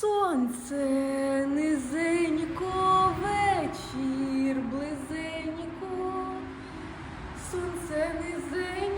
Сонце низенько вечір близенько, сонце низенько.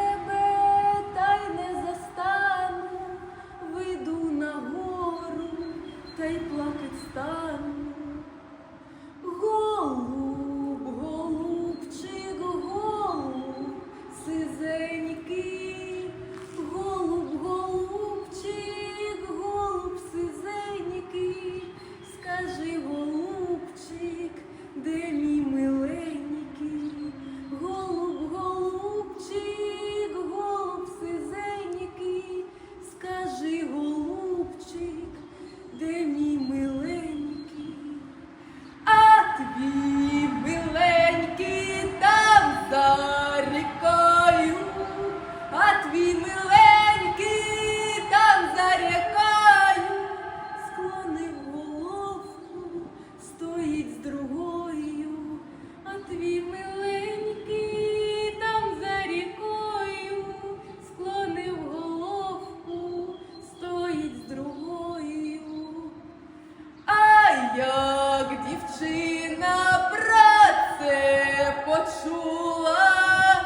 чула,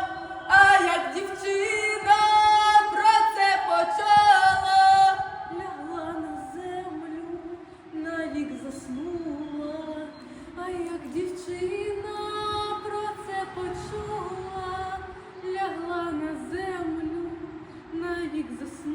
а як дівчина про це почала, лягла на землю, на навік заснула, а як дівчина про це почула, лягла на землю, на навік заснула.